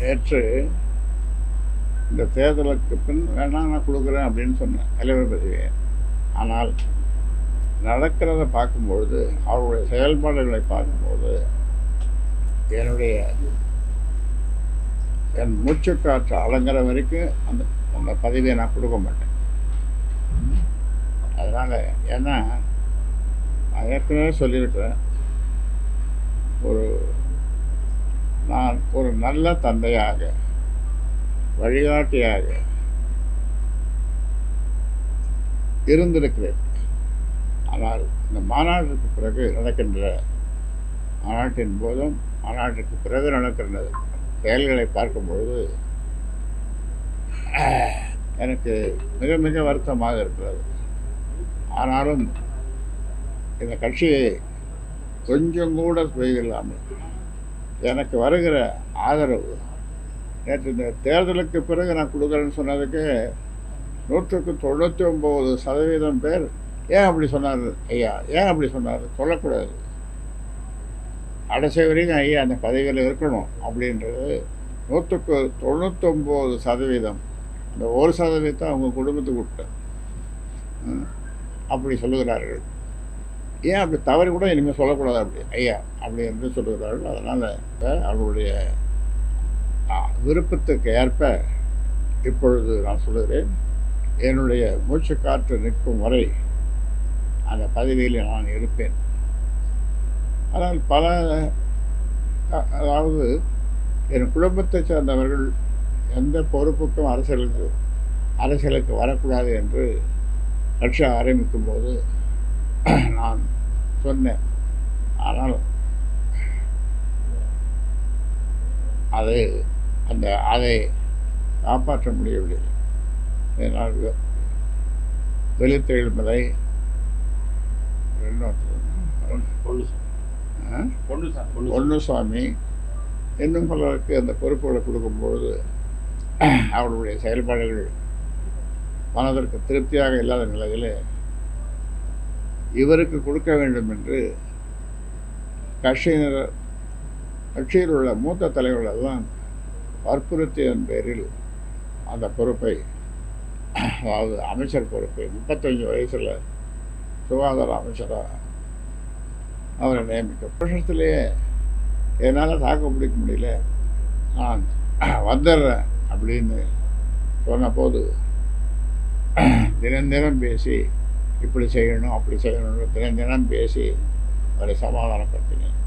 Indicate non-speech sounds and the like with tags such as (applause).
நேற்று இந்த தேர்தலுக்கு பின் வேணாம் நான் கொடுக்குறேன் அப்படின்னு சொன்னேன் தலைவர் பதவியை. ஆனால் நடக்கிறத பார்க்கும்பொழுது அவருடைய செயல்பாடுகளை பார்க்கும்போது என்னுடைய என் மூச்சுக்காற்று அலங்குற வரைக்கும் அந்த அந்த பதவியை நான் கொடுக்க மாட்டேன். அதனால் ஏன்னா நான் ஏற்கனவே சொல்லியிருக்கிறேன் ஒரு நான் ஒரு நல்ல தந்தையாக வழிகாட்டியாக இருந்திருக்கிறேன். ஆனால் இந்த மாநாட்டிற்கு பிறகு நடக்கின்ற மாநாட்டின் போதும் மாநாட்டிற்கு பிறகு நடக்கின்ற செயல்களை பார்க்கும் பொழுது எனக்கு மிக மிக வருத்தமாக இருக்கிறது. ஆனாலும் இந்த கட்சியை கொஞ்சம் கூட செய்தில்லாமல் எனக்கு வருகிற ஆதரவு. நேற்று இந்த தேர்தலுக்கு பிறகு நான் கொடுக்குறேன்னு சொன்னதுக்கு நூற்றுக்கு தொண்ணூற்றி ஒம்பது சதவீதம் பேர் ஏன் அப்படி சொன்னார் ஐயா? ஏன் அப்படி சொன்னார்? சொல்லக்கூடாது. கடைசி வரைக்கும் ஐயா அந்த பதவியில் இருக்கணும் அப்படின்றது நூற்றுக்கு தொண்ணூத்தொம்பது சதவீதம். அந்த ஒரு சதவீதத்தை அவங்க குடும்பத்துக்கு விட்டேன் அப்படி சொல்லுகிறார்கள். ஏன் அப்படி தவறு கூட இனிமேல் சொல்லக்கூடாது அப்படி? ஐயா அப்படி என்று சொல்லுகிறார்கள். அதனால் அவர்களுடைய விருப்பத்துக்கு ஏற்ப இப்பொழுது நான் சொல்லுகிறேன் என்னுடைய மூச்சு காற்று நிற்கும் வரை அந்த பதவியில் நான் இருப்பேன். ஆனால் பல அதாவது என் குடும்பத்தை சேர்ந்தவர்கள் எந்த பொறுப்புக்கும் அரசியலுக்கு அரசியலுக்கு வரக்கூடாது என்று கட்சி ஆரம்பிக்கும் போது (clears throat) நான் சொன்னேன் ஆனால் அது அந்த அதை காப்பாற்ற முடியவில்லை என்னால் வெ- வெளித்தெழுமலை இன்னொருத்தர், பொண்ணு ஆ? பொண்ணு சார் பொண்ணு பொன்னுசாமி இன்னும் பலருக்கு அந்த பொறுப்புகளை கொடுக்கும்பொழுது அவர்களுடைய செயல்பாடுகள் மனதிற்கு திருப்தியாக இல்லாத நிலையில் இவருக்கு கொடுக்க வேண்டும் என்று கட்சியினர் கட்சியில் உள்ள மூத்த தலைவர்கள் எல்லாம் வற்புறுத்தியதன் பேரில் அந்த பொறுப்பை அதாவது அமைச்சர் பொறுப்பை முப்பத்தஞ்சு வயசில் சுகாதார அமைச்சராக அவரை நியமிக்க வருஷத்துலேயே என்னால் தாக்கு பிடிக்க முடியல. நான் வந்துடுறேன் அப்படின்னு சொன்னபோது தினம் தினம் பேசி இப்படி செய்யணும் அப்படி செய்யணும்னு தினம் தினம் பேசி அவரை சமாதானப்படுத்தினேன்.